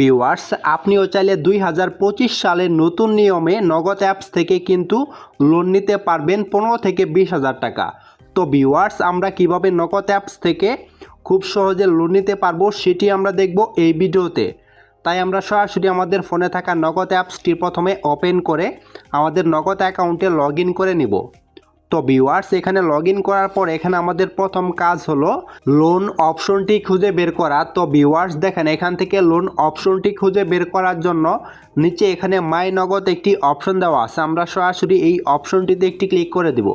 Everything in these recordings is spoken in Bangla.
ভিউয়ার্স, আপনিও চাইলে দুই হাজার পঁচিশ সালের নতুন নিয়মে নগদ অ্যাপস থেকে কিন্তু লোন নিতে পারবেন পনেরো থেকে বিশ হাজার টাকা। তো ভিউয়ার্স, আমরা কীভাবে নগদ অ্যাপস থেকে খুব সহজে লোন নিতে পারব সেটি আমরা দেখব এই ভিডিওতে। তাই আমরা সরাসরি আমাদের ফোনে থাকা নগদ অ্যাপসটি প্রথমে ওপেন করে আমাদের নগদ অ্যাকাউন্টে লগ করে নিব। তো ভিউয়ার্স এখানে লগ করার পর এখানে আমাদের প্রথম কাজ হলো লোন অপশনটি খুঁজে বের করা। তো ভিউয়ার্স দেখেন, এখান থেকে লোন অপশনটি খুঁজে বের করার জন্য নিচে এখানে মাই নগদ একটি অপশন দেওয়া আছে। আমরা সরাসরি এই অপশনটিতে একটি ক্লিক করে দিব।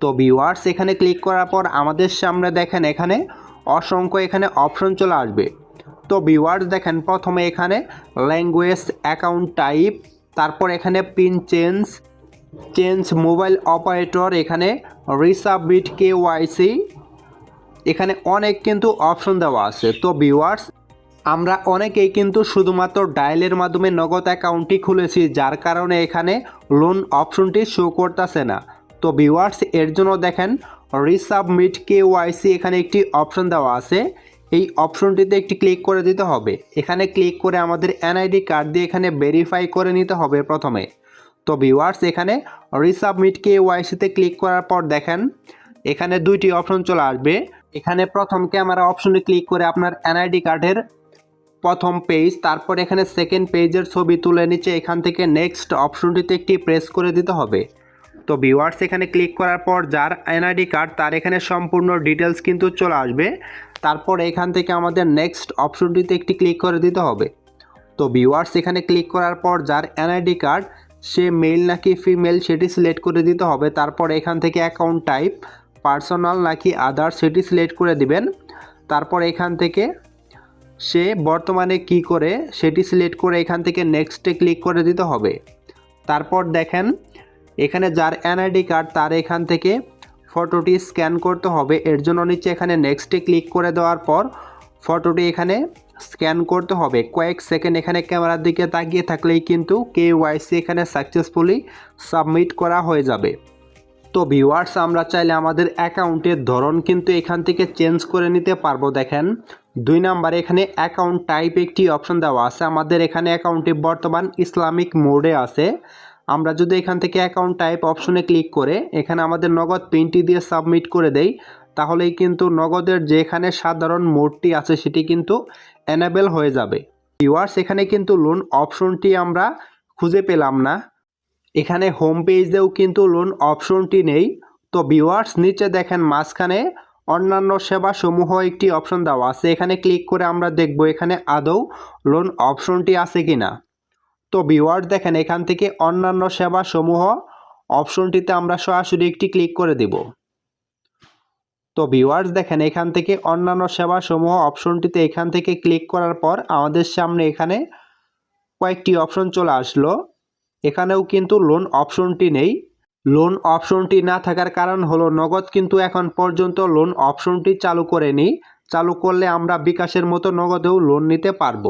তো ভিউয়ার্স এখানে ক্লিক করার পর আমাদের সামনে দেখেন এখানে অসংখ্য এখানে অপশন চলে আসবে। তো ভিউয়ার্স দেখেন, প্রথমে এখানে ল্যাঙ্গুয়েজ অ্যাকাউন্ট টাইপ তারপর এখানে pin change change mobile operator, এখানে রিসাবমিট কে ওয়াইসি এখানে অনেক কিন্তু অপশন দেওয়া আছে। তো ভিউয়ার্স, আমরা অনেকেই কিন্তু শুধুমাত্র ডায়ালের মাধ্যমে নগদ অ্যাকাউন্টটি খুলেছি, যার কারণে এখানে লোন অপশনটি শো করতেছে না। তো ভিউয়ার্স, এর জন্য দেখেন রিসাবমিট কে ওয়াইসি এখানে একটি অপশন দেওয়া আছে। এই অপশনটিতে একটি ক্লিক করে দিতে হবে। এখানে ক্লিক করে আমাদের এনআইডি কার্ড দিয়ে এখানে ভেরিফাই করে নিতে হবে প্রথমে। তো ভিউয়ার্স এখানে রিসাবমিট কে ওয়াইসিতে ক্লিক করার পর দেখেন, এখানে দুইটি অপশন চলে আসবে। এখানে প্রথম ক্যামেরা অপশনে ক্লিক করে আপনার এনআইডি কার্ডের প্রথম পেজ তারপর এখানে সেকেন্ড পেজের ছবি তুলে নিচে এখান থেকে নেক্সট অপশনটিতে একটি প্রেস করে দিতে হবে। তো ভিউয়ার্স এখানে ক্লিক করার পর যার এনআইডি কার্ড তার এখানে সম্পূর্ণ ডিটেলস কিন্তু চলে আসবে। তারপর এখান থেকে আমাদের নেক্সট অপশনটিতে একটি ক্লিক করে দিতে হবে। তো ভিউয়ার্স এখানে ক্লিক করার পর যার এনআইডি কার্ড সে মেল নাকি ফিমেল সেটি সিলেক্ট করে দিতে হবে। তারপর এখান থেকে অ্যাকাউন্ট টাইপ পার্সোনাল নাকি আদার সেটি সিলেক্ট করে দিবেন। তারপর এখান থেকে সে বর্তমানে কি করে সেটি সিলেক্ট করে এখান থেকে নেক্সটে ক্লিক করে দিতে হবে। তারপর দেখেন, এখানে যার এনআইডি কার্ড তার এখান থেকে ফটোটি স্ক্যান করতে হবে। এর জন্য নিচে এখানে নেক্সটে ক্লিক করে দেওয়ার পর ফটোটি এখানে স্ক্যান করতে হবে। কয়েক সেকেন্ড এখানে ক্যামেরার দিকে তাকিয়ে থাকলেই কিন্তু কে ওয়াইসি এখানে সাকসেসফুলি সাবমিট করা হয়ে যাবে। তো ভিউয়ার্স আমরা চাইলে আমাদের অ্যাকাউন্টের ধরন কিন্তু এখান থেকে চেঞ্জ করে নিতে পারব। দেখেন, দুই নাম্বারে এখানে অ্যাকাউন্ট টাইপ একটি অপশন দেওয়া আছে। আমাদের এখানে অ্যাকাউন্টটি বর্তমান ইসলামিক মোডে আছে। আমরা যদি এখান থেকে অ্যাকাউন্ট টাইপ অপশনে ক্লিক করে এখানে আমাদের নগদ পিনটি দিয়ে সাবমিট করে দেই, তাহলেই কিন্তু নগদের যেখানে সাধারণ মোডটি আছে সেটি কিন্তু এনাবেল হয়ে যাবে। ভিউয়ার্স এখানে কিন্তু লোন অপশনটি আমরা খুঁজে পেলাম না। এখানে হোম পেজেও কিন্তু লোন অপশনটি নেই। তো ভিউয়ার্স নিচে দেখেন মাঝখানে অন্যান্য সেবা সমূহ একটি অপশন দেওয়া আছে। এখানে ক্লিক করে আমরা দেখব এখানে আদৌ লোন অপশনটি আছে কি না তো ভিউয়ার্স দেখেন, এখান থেকে অন্যান্য সেবা সমূহ অপশনটিতে আমরা সরাসরি একটি ক্লিক করে দিব। তো ভিউয়ার্স দেখেন, এখান থেকে অন্যান্য সেবা সমূহ অপশনটিতে এখান থেকে ক্লিক করার পর আমাদের সামনে এখানে কয়েকটি অপশন চলে আসলো। এখানেও কিন্তু লোন অপশনটি নেই। লোন অপশনটি না থাকার কারণ হলো নগদ কিন্তু এখন পর্যন্ত লোন অপশনটি চালু করেনি। চালু করলে আমরা বিকাশের মতো নগদেও লোন নিতে পারব।